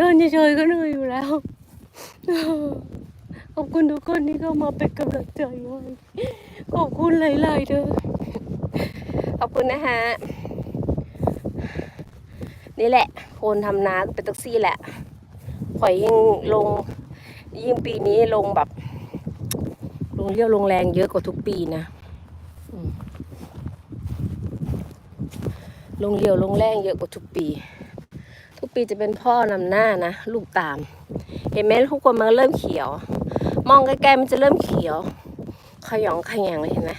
เดินเฉยๆก็เหนื่อยอยู่แล้ว ขอบคุณทุกคนที่เข้ามาเป็นกำลังใจให้ขอบคุณหลายๆเด้อขอบคุณนะฮะ นี่แหละ คนทำนาก็เป็นแท็กซี่แหละข่อยยิ่งลง ยิ่งปีนี้ลงแบบ ลงเรียวลงแรงเยอะกว่าทุกปีนะลงเรียวลงแรงเยอะกว่าทุกปี ทุกปีจะเป็นพ่อนำหน้านะลูกตาม เห็นไหมทุกคนมันเริ่มเขียว มองไกลๆมันจะเริ่มเขียว ขยองขยงเลยเห็นไหม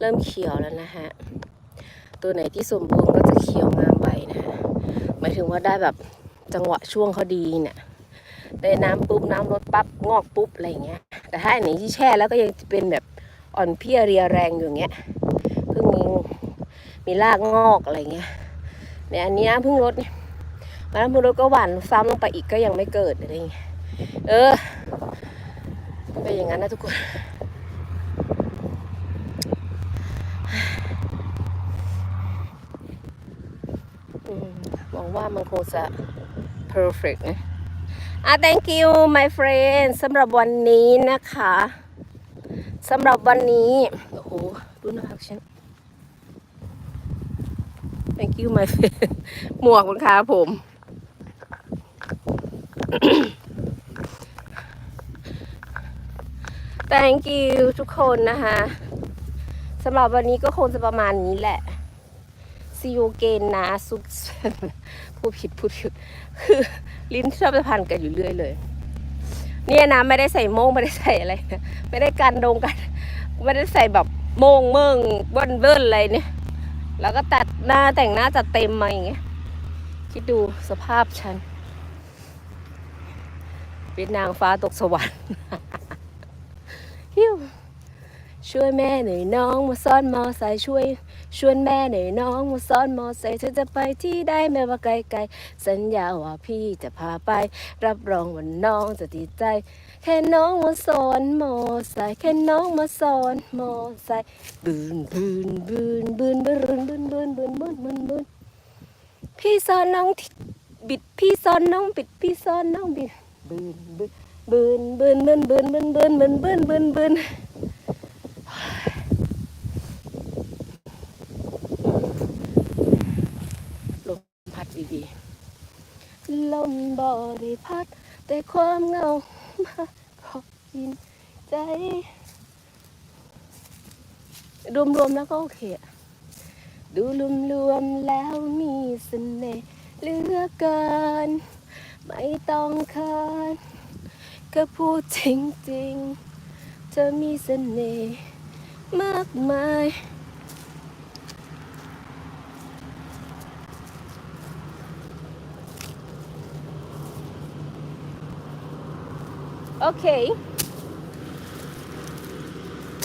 เริ่มเขียวแล้วนะฮะ ตัวไหนที่สมบูรณ์ก็จะเขียวงามใบนะฮะหมายถึงว่าได้แบบจังหวะช่วงเขาดีเนี่ยได้น้ำปุ๊บน้ำลดปั๊บงอกปุ๊บอะไรเงี้ย แต่ถ้าอันไหนที่แช่แล้วก็ยังเป็นแบบอ่อนเพลียเรียแรงอยู่างเงี้ยเพิ่งมีมีรากงอกอะไรเงี้ยเนี่ยอันนี้น้ำเพิ่งลดเนี่ย น้ำเพิ่งลดก็หวานซ้ำลงไปอีกก็ยังไม่เกิดอะไรอย่างเงี้ยเออเป็นอย่างนั้นนะทุกคนมหวังว่ามันคงจะ perfect นะอะ thank you my friend สำหรับวันนี้นะคะสำหรับวันนี้ โอ้โห ดูหน้าผากฉัน thank you my friend หมวกคุณคะผม thank you ทุกคนนะคะสำหรับวันนี้ก็คงจะประมาณนี้แหละ see you again นะสุดพูดผิดพูดผิดคือลิ้นชอบจะพันกันอยู่เรื่อยเลย เนี่ยนะไม่ได้ใส่โมงไม่ได้ใส่อะไรนะไม่ได้กันดงกัน ไม่ได้ใส่แบบโมงเมืองเบิ้ลเบิ้ลอะไรเนี่ย แล้วก็ตัดหน้าแต่งหน้าจัดเต็มมาอย่างเงี้ย คิดดูสภาพฉัน เป็นนางฟ้าตกสวรรค์ฮิวช่วยแม่หน่อยน้องมาซ่อนมอไซค์ช่วยชวนแม่หน่อยน้องมาซ้อนมอไซค์เธอจะไปที่ได้แม้ว่าไกลๆสัญญาว่าพี่จะพาไป รับรองว่าน้องจะติดใจ แค่น้องมาสอนมอไซค์แค่น้องมาสอนมอไซค์บืนบืนบืนบืนบืนบืนบืนบืนบืนบืนบืนพี่สอนน้องบิดพี่สอนน้องบิดพี่สอนน้องบิด บืนบืนบืนบืนบืนบืนบืนบืนบืนบืนบืนบืนลมพัดดีๆลมบริพัด แต่ความเงามาพอกินใจ รวมๆแล้วก็โอเคอะดูรวมๆแล้วมีเสน่ห์เหลือเกิน ไม่ต้องเคินก็พูดจริงๆเธอมีเสน่ห์มากมาย Okay.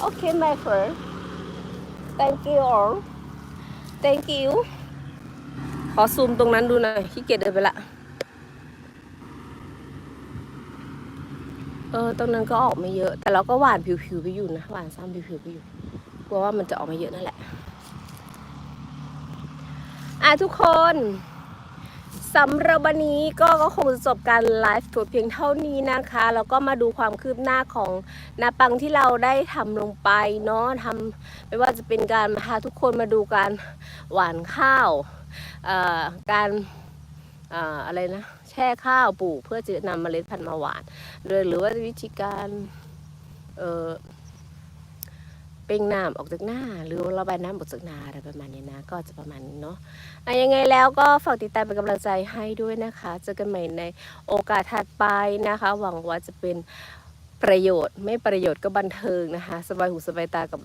Okay, my friend. Thank you all. Thank you. ขอซูมตรงนั้นดูหน่อยขี้เกียจเดินไปละ เออตรงนั้นก็ออกไม่เยอะ แต่เราก็หวานผิวๆไปอยู่นะหวานซ้ำผิวๆไปอยู่กลัวว่ามันจะออกมาเยอะนั่นแหละอะทุกคนสำหรับวันนี้ก็ก็คงจะจบการไลฟ์ตัวเพียงเท่านี้นะคะ แล้วก็มาดูความคืบหน้าของนาปังที่เราได้ทำลงไปเนาะทำไม่ว่าจะเป็นการพาทุกคนมาดูการหวานข้าวการ อะไรนะแช่ข้าวปลูกเพื่อจะนำเมล็ดพันธุ์มาหวานหรือหรือว่าวิธีการเออเป่งน้ำออกจากหน้า หรือระบายน้ำออกจากนาอะไรประมาณนี้นะ ก็จะประมาณนี้เนาะอะยังไงแล้วก็ฝากติดตามเป็นกำลังใจให้ด้วยนะคะ เจอกันใหม่ในโอกาสถัดไปนะคะ หวังว่าจะเป็น ประโยชน์ ไม่ประโยชน์ก็บันเทิงนะคะ สบายหูสบายตากับ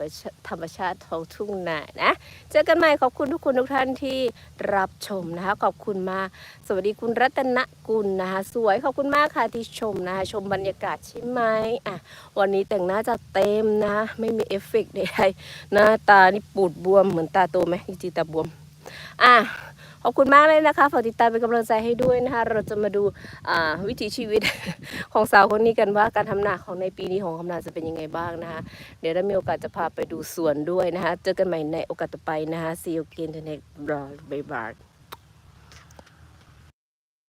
ธรรมชาติท้องทุ่งนานะ เจอกันใหม่ขอบคุณทุกคนทุกท่านที่รับชมนะคะ ขอบคุณมาก สวัสดีคุณรัตนกุลนะคะ สวยขอบคุณมากค่ะที่ชมนะคะ ชมบรรยากาศใช่ไหมอะ วันนี้แต่งหน้าจะเต็มนะ ไม่มีเอฟเฟกต์ใดๆหน้าตานี่ปูดบวมเหมือนตาโตไหมจริงๆตาบวม อะขอบคุณมากเลยนะคะฝากติดตามเป็นกำลังใจให้ด้วยนะคะ เราจะมาดูวิถีชีวิตของสาวคนนี้กันว่าการทำนาของในปีนี้ของคำนาจะเป็นยังไงบ้างนะคะ เดี๋ยวถ้ามีโอกาสจะพาไปดูสวนด้วยนะคะ เจอกันใหม่ในโอกาสต่อไปนะคะ See you again the next vlog bye bye